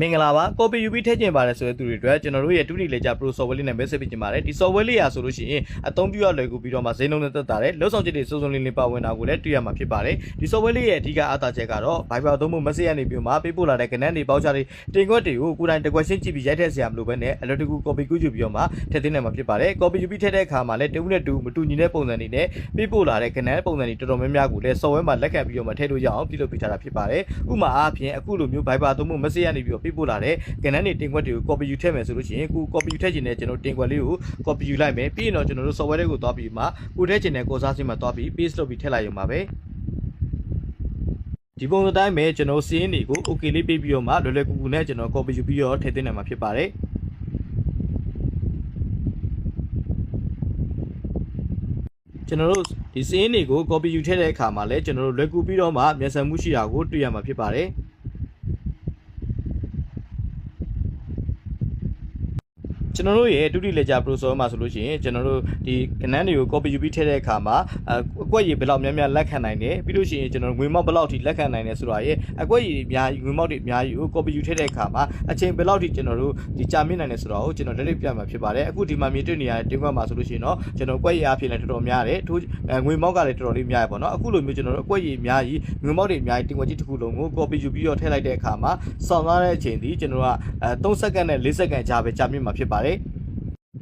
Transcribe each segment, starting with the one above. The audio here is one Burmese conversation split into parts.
မင်္ဂလာပါ copy UV ထည့်ကျင်ပါတယ်ဆိုတဲ့သူတွေအတွက်ကျွန်တော်တို့ရဲ့ 2D Ledger Pro software လေးနဲ့ message ပေးချင်ပါတယ်ဒီ software လေးရာဆိုလို့ရှိရင်အသုံးပြုရလွယ်ကူပြီးတော့မှဈေးနှုန်းနဲ့သက်သာတယ်လောက်ဆောင်ချက်တွေစုံစုံလင်းလင်းပါဝင်တာကိုလည်းတွေ့ရမှာဖြစ်ပါတယ်ဒီ software လေးရဲ့အဓိကအားသာချက်ကတော့ Viber သုံးဖို့ message ကနေပြီးမှပေးပို့လာတဲ့ connect တွေ voucher တွေတင်ခွက်တွေကိုကိုယ်တိုင်တစ်ခွက်ရှင်းကြည့်ပြီးရိုက်ထည့်စရာမလိုဘဲနဲ့အလွယ်တကူ copy ကူးယူပြီးတော့မှထည့်သွင်းနိုင်မှာဖြစ်ပါတယ် copy UV ထည့်တဲ့အခါမှာလည်းတူနဲ့တူမတူညီတဲ့ပုံစံတွေနဲ့ပေးပို့လာတဲ့ connect ပုံစံတွေတော်တော်များများကိုလည်း software မှာလက်ခံပြီးတော့မှထည့်လို့ရအောင်ပြုလုပ်ပေးထားတာဖြစ်ပါတယ်ဥပမာအားဖြင့်အခုလိုမျိုး Viber သုံးဖို့ message ကနေပြီးတော့ပေးပို့လာတဲ့ကဏ္ဍနေတင်ခွက်တွေကို copy ယူထည့်မယ်ဆိုလို့ရှိရင်ကို copy ယူထည့်ခြင်းနဲ့ကျွန်တော်တင်ခွက်လေးကို copy ယူလိုက်မယ်ပြီးရင်တော့ကျွန်တော်တို့ software တွေကိုသွားပြီးမှကိုထည့်ခြင်းနဲ့ကိုစားစင်းမှာသွားပြီး paste လုပ်ပြီးထည့်လိုက်ရုံပါပဲဒီပုံစံတိုင်းပဲကျွန်တော်စီးရင်တွေကို okay လေးပေးပြီးတော့မှလွယ်လွယ်ကူကူနဲ့ကျွန်တော် copy ယူပြီးတော့ထည့်သွင်းနိုင်မှာဖြစ်ပါတယ်ကျွန်တော်တို့ဒီစင်းတွေကို copy ယူထည့်တဲ့အခါမှာလည်းကျွန်တော်တို့လွယ်ကူပြီးတော့မှမျက်စံမှုရှိတာကိုတွေ့ရမှာဖြစ်ပါတယ် ကျွန်တော်တို့ရဲ့ 2D Ledger Pro software မှာဆိုလို့ရှိရင်ကျွန်တော်တို့ဒီကဏ္ဍတွေကို copy ယူပြီးထည့်တဲ့အခါမှာအကွက်ရည်ဘယ်လောက်များများလက်ခံနိုင်တယ်ပြီးလို့ရှိရင်ကျွန်တော်ငွေမောက်ဘယ်လောက်ထိလက်ခံနိုင်တယ်ဆိုတာရဲ့အကွက်ရည်အများကြီးငွေမောက်တွေအများကြီးကို copy ယူထည့်တဲ့အခါမှာအချိန်ဘယ်လောက်ထိကျွန်တော်တို့ဒီကြာမြင့်နိုင်တယ်ဆိုတာကိုကျွန်တော်လက်တွေ့ပြမှာဖြစ်ပါတယ်အခုဒီမှာမြင်တွေ့နေရတဲ့တင်ခွက်မှာဆိုလို့ရှိရင်တော့ကျွန်တော်ကွက်ရည်အဖြစ်လည်းတော်တော်များတယ်ထိုးငွေမောက်ကလည်းတော်တော်လေးများရပါတော့အခုလိုမျိုးကျွန်တော်တို့အကွက်ရည်အများကြီးငွေမောက်တွေအများကြီးတင်ခွက်ကြီးတစ်ခုလုံးကို copy ယူပြီးတော့ထည့်လိုက်တဲ့အခါမှာစောင့်သွားတဲ့အချိန်ဒီကျွန်တော်ကအဲ3စက္ကန့်နဲ့4စက္ကန့်ကြာပဲကြာမြင့်မှာဖြစ်ပါတယ်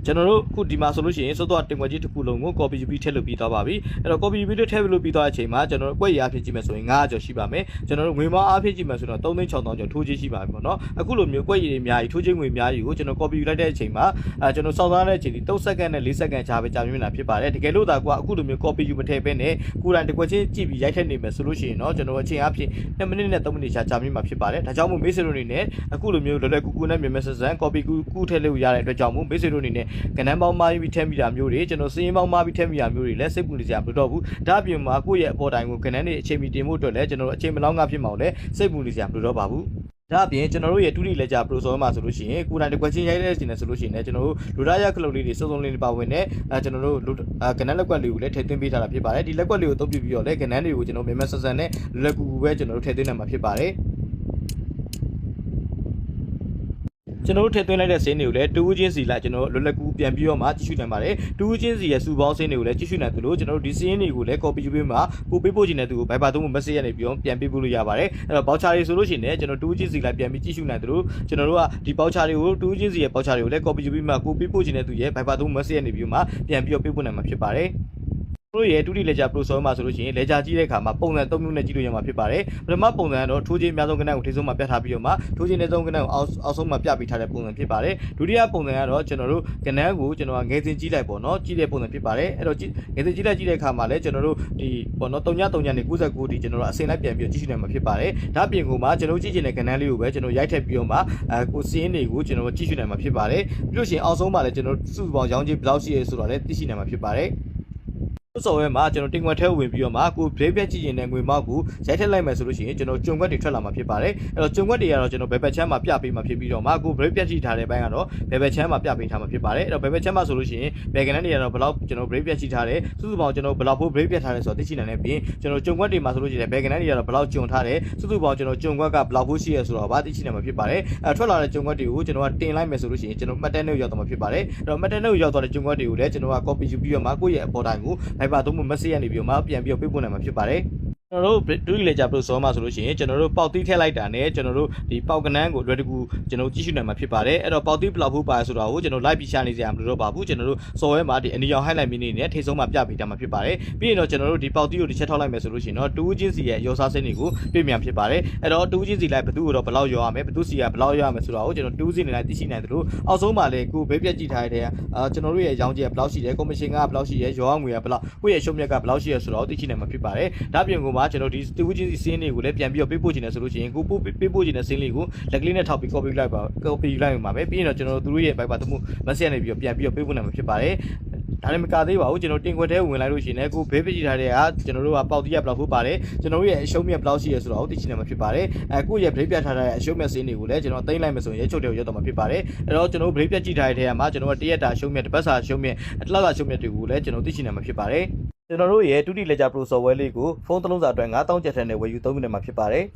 ကျွန်တော်တို့အခုဒီမှာဆိုလို့ရှိရင်စောစောတင်ခွက်ကြီးတစ်ခုလုံးကို copy ယူပြီးထည့်လို့ပြီးသွားပါပြီအဲ့တော့ copy ယူပြီးထည့်လို့ပြီးသွားတဲ့အချိန်မှာကျွန်တော်တို့အကွက်ရအဖြစ်ကြည့်မယ်ဆိုရင်900ကျော်ရှိပါမယ်ကျွန်တော်တို့ငွေမောင်းအဖြစ်ကြည့်မယ်ဆိုတော့3600ကျော်ထိုးချင်းရှိပါပြီပေါ့နော်အခုလိုမျိုးအကွက်ရည်တွေအများကြီးထိုးချင်းငွေအများကြီးကိုကျွန်တော် copy ယူလိုက်တဲ့အချိန်မှာအဲကျွန်တော်စောင့်သွားတဲ့အချိန်ဒီ3စက္ကန့်နဲ့4စက္ကန့်ကြာပဲကြာမြင့်တာဖြစ်ပါတယ်တကယ်လို့ဒါကအခုလိုမျိုး copy ယူမထည့်ဘဲနဲ့ကိုယ်တိုင်တစ်ခွက်ချင်းကြည့်ပြီးရိုက်ထည့်နေမယ်ဆိုလို့ရှိရင်တော့ကျွန်တော်အချိန်အဖြစ်2မိနစ်နဲ့3မိနစ်ကြာကြာမြင့်မှာဖြစ်ပါတယ်ဒါကြောင့်မို့မိတ်ဆွေတို့အနေနဲ့အခုလိုမျိုးလွယ်လွယ်ကူကူနဲ့မြန်မြန်ဆန်ဆန် copy ကူကူထည့်လို့ရတဲ့အတွက်ကြောင့်မို့မိတ်ဆွေတို့အနေနဲ့ကဏ္ဍပေါင်းမှားပြီးထည့်မိတာမျိုးတွေကျွန်တော်စည်ရင်ပေါင်းမှားပြီးထည့်မိတာမျိုးတွေလည်းစိတ်ပူနေကြမလို့တော့ဘူးဒါအပြင်မှာကိုယ့်ရဲ့အပေါ်တိုင်းကိုကဏ္ဍတွေအချိန်မီတင်ဖို့အတွက်လည်းကျွန်တော်တို့အချိန်မလောက်ငါဖြစ်မှာလည်းစိတ်ပူနေကြမလို့တော့ပါဘူးဒါအပြင်ကျွန်တော်တို့ရဲ့ 2D Ledger Pro ဆိုမှာဆိုလို့ရှိရင်ကိုယ်တိုင်တစ်ခွက်ချင်းရိုက်တဲ့ခြင်းနဲ့ဆိုလို့ရှိရင်လည်းကျွန်တော်တို့လူရရခလုတ်လေးတွေစုံစုံလေးတွေပါဝင်တဲ့အဲကျွန်တော်တို့လူအဲကဏ္ဍလက်ကွက်လေးကိုလည်းထည့်သွင်းပေးထားတာဖြစ်ပါတယ်ဒီလက်ကွက်လေးကိုအသုံးပြုပြီးတော့လည်းကဏ္ဍတွေကိုကျွန်တော်မြန်မြန်ဆန်ဆန်နဲ့လွယ်ကူကူပဲကျွန်တော်တို့ထည့်သွင်းနိုင်မှာဖြစ်ပါတယ် ကျွန်တော်တို့ထည့်သွင်းလိုက်တဲ့စင်းတွေကိုလည်းတူးချင်းစီလာကျွန်တော်လွယ်လွယ်ကူပြန်ပြီးတော့မှကြည့်ရှုနိုင်ပါတယ်တူးချင်းစီရဲ့စူပေါင်းစင်းတွေကိုလည်းကြည့်ရှုနိုင်သလိုကျွန်တော်တို့ဒီစင်းတွေကိုလည်း copy ယူပေးမှာကိုပေးပို့ခြင်းတဲ့သူကို Viber သုံးဖို့ message ရနေပြီးတော့ပြန်ပေးပို့လို့ရပါတယ်အဲ့တော့ voucher တွေဆိုလို့ရှိရင်လည်းကျွန်တော်တူးချင်းစီလာပြန်ပြီးကြည့်ရှုနိုင်သလိုကျွန်တော်တို့ကဒီ voucher တွေကိုတူးချင်းစီရဲ့ voucher တွေကိုလည်း copy ယူပြီးမှကိုပေးပို့ခြင်းတဲ့သူရဲ့ Viber သုံး message ရနေပြီးမှပြန်ပြီးတော့ပေးပို့နိုင်မှာဖြစ်ပါတယ် တို့ရဲ့ 2D Ledger Pro ဆောမှာဆိုလို့ရှိရင် Ledger ကြီးတဲ့အခါမှာပုံစံ၃မျိုးနဲ့ကြည့်လို့ရမှာဖြစ်ပါတယ်ပထမပုံစံကတော့ထိုးချင်းအများဆုံးကဏ္ဍကိုထိဆုံးမှာပြတ်ထားပြီးတော့မှထိုးချင်းတဲ့ဆုံးကဏ္ဍကိုအောက်အောက်ဆုံးမှာပြပေးထားတဲ့ပုံစံဖြစ်ပါတယ်ဒုတိယပုံစံကတော့ကျွန်တော်တို့ကဏ္ဍကိုကျွန်တော်ငယ်စဉ်ကြည့်လိုက်ပေါ့နော်ကြည့်တဲ့ပုံစံဖြစ်ပါတယ်အဲ့တော့ငယ်စဉ်ကြည့်လိုက်ကြည့်တဲ့အခါမှာလည်းကျွန်တော်တို့ဒီပေါ့နော်3ည3ညနေ99ဒီကျွန်တော်တို့အစင်လိုက်ပြန်ပြီးကြည့်ရှုနိုင်မှာဖြစ်ပါတယ်ဒါပြင်ကိုမှကျွန်တော်ကြည့်ချင်တဲ့ကဏ္ဍလေးကိုပဲကျွန်တော်ရိုက်ထည့်ပြီးတော့မှအဲကိုစင်းတွေကိုကျွန်တော်ကြည့်ရှုနိုင်မှာဖြစ်ပါတယ်ပြီးလို့ရှိရင်အောက်ဆုံးမှာလည်းကျွန်တော်စုပေါင်းရောင်းချေဘယ်လောက်ရှိရဲဆိုတော့လည်းသိရှိနိုင်မှာဖြစ်ပါတယ် ဆော်ဝဲမှာကျွန်တော်တင်ခွက်ထဲဝင်ပြီးတော့မှကိုဘလေးပြက်ကြည့်ရင်လည်းငွေမောက်ကိုရိုက်ထက်လိုက်မယ်ဆိုလို့ရှိရင်ကျွန်တော်ကြုံခွက်တွေထွက်လာမှာဖြစ်ပါတယ်အဲ့တော့ကြုံခွက်တွေကတော့ကျွန်တော်ဘယ်ဘက်ချမ်းမှာပြပေးမှာဖြစ်ပြီးတော့မှကိုဘလေးပြက်ကြည့်ထားတဲ့ဘက်ကတော့ဘယ်ဘက်ချမ်းမှာပြပေးထားမှာဖြစ်ပါတယ်အဲ့တော့ဘယ်ဘက်ချမ်းမှာဆိုလို့ရှိရင်ဘယ်ကနေတွေကတော့ဘယ်လောက်ကျွန်တော်ဘလေးပြက်ကြည့်ထားတယ်စုစုပေါင်းကျွန်တော်ဘယ်လောက်ဖို့ဘလေးပြက်ထားတယ်ဆိုတော့သိရှိနိုင်တဲ့ပြင်ကျွန်တော်ကြုံခွက်တွေမှာဆိုလို့ရှိရင်ဘယ်ကနေတွေကတော့ဘယ်လောက်ကြုံထားတယ်စုစုပေါင်းကျွန်တော်ကြုံခွက်ကဘယ်လောက်ဖို့ရှိရဆိုတော့ဗာသိရှိနိုင်မှာဖြစ်ပါတယ်အဲ့ထွက်လာတဲ့ကြုံခွက်တွေကိုကျွန်တော်ကတင်လိုက်မယ်ဆိုလို့ရှိရင်ကျွန်တော်မှတ်တမ်းနဲ့ရောက်သွားမှာဖြစ်ပါတယ်အဲ့တော့မှတ်တမ်းနဲ့ရောက်သွားတဲ့ကြုံခွက်တွေကိုလည်းကျွန်တော်က copy ယူပြီးတော့မှကိုယ့်ရဲ့အပေါ်တိုင်းကို Viber သုံးဖို့ message ရနေပြီးတော့မှပြန်ပြီးပေးပို့နိုင်မှာဖြစ်ပါတယ် ကျွန်တော်တို့ဒူရီလေဂျာပရိုဆောမှာဆိုလို့ရှိရင်ကျွန်တော်တို့ပေါက်တီးထည့်လိုက်တာနဲ့ကျွန်တော်တို့ဒီပေါက်ကနန်းကိုလွယ်တကူကျွန်တော်ကြည့်ရှုနိုင်မှာဖြစ်ပါတယ်အဲ့တော့ပေါက်တီးဘလောက်ဖို့ပါဆိုတာကိုကျွန်တော် live ပြချနေကြရမလို့တော့ပါဘူးကျွန်တော်တို့စော်ရဲမှာဒီအနီရောင် highlight မီနီနဲ့ထိဆုံးမှာပြပေးတာမှာဖြစ်ပါတယ်ပြီးရင်တော့ကျွန်တော်တို့ဒီပေါက်တီးကိုတစ်ချက်ထောက်လိုက်မယ်ဆိုလို့ရှိရင်တော့တူးချင်းစီရဲ့ရောစားစင်းတွေကိုတွေ့မြန်ဖြစ်ပါတယ်အဲ့တော့တူးချင်းစီလိုက်ဘသူ့ကိုတော့ဘလောက်ရောရမယ်ဘသူ့စီကဘလောက်ရောရမယ်ဆိုတာကိုကျွန်တော်တူးစီနေလိုက်သိရှိနိုင်တယ်လို့အောက်ဆုံးမှာလည်းကိုဘေးပြက်ကြည့်ထားတဲ့အာကျွန်တော်တို့ရဲ့ရောင်းကြီးကဘလောက်ရှိတယ်ကော်မရှင်ကဘလောက်ရှိတယ်ရောငွေကဘလောက်ကိုယ့်ရဲ့ရှုံးမြက်ကဘလောက်ရှိရဆိုတော့သိရှိနိုင်မှာဖြစ်ပါတယ်ဒါပြင်ကိုမှကျွန်တော်ဒီတူးချင်းစီစင်းတွေကိုလည်းပြန်ပြီးတော့ပေးပို့ချင်တယ်ဆိုလို့ရှိရင်ကိုပို့ပေးပို့ချင်တဲ့စင်းလေးကိုလက်ကလေးနဲ့ထောက်ပြီး copy လိုက်ပါ copy လိုက်မှာပဲပြီးရင်တော့ကျွန်တော်တို့သူတို့ရဲ့ Viber သမု message နဲ့ပြီးတော့ပြန်ပြီးတော့ပေးပို့နိုင်မှာဖြစ်ပါတယ်ဒါလည်းမကသေးပါဘူးကျွန်တော်တင်ခွက်ထဲဝင်လိုက်လို့ရှိရင်လည်းကိုဘေးပကြည့်ထားတဲ့ကကျွန်တော်တို့ကပေါက်တီးရဘလောက်ဖို့ပါတယ်ကျွန်တော်တို့ရဲ့အရှုံးမြတ်ဘလောက်ရှိရဆိုတော့သိချင်တယ်မှာဖြစ်ပါတယ်အဲကိုရဲ့ break ပြထားတဲ့အရှုံးမြတ်စင်းတွေကိုလည်းကျွန်တော်သိမ့်လိုက်မယ်ဆိုရင်ရဲချုပ်တယ်ရောက်တော့မှာဖြစ်ပါတယ်အဲ့တော့ကျွန်တော် break ပြကြည့်ထားတဲ့ထဲမှာကျွန်တော်ကတရက်တာအရှုံးမြတ်တစ်ပတ်စာအရှုံးမြတ်အတလောက်တာအရှုံးမြတ်တွေကိုလည်းကျွန်တော်သိချင်တယ်မှာဖြစ်ပါတယ် ကျွန်တော်တို့ရဲ့ 2D Ledger Pro software လေးကိုဖုန်းတစ်လုံးစာအတွက်9000ကျပ်ထက်နဲ့ဝယ်ယူသုံးမိနေမှာဖြစ်ပါတယ်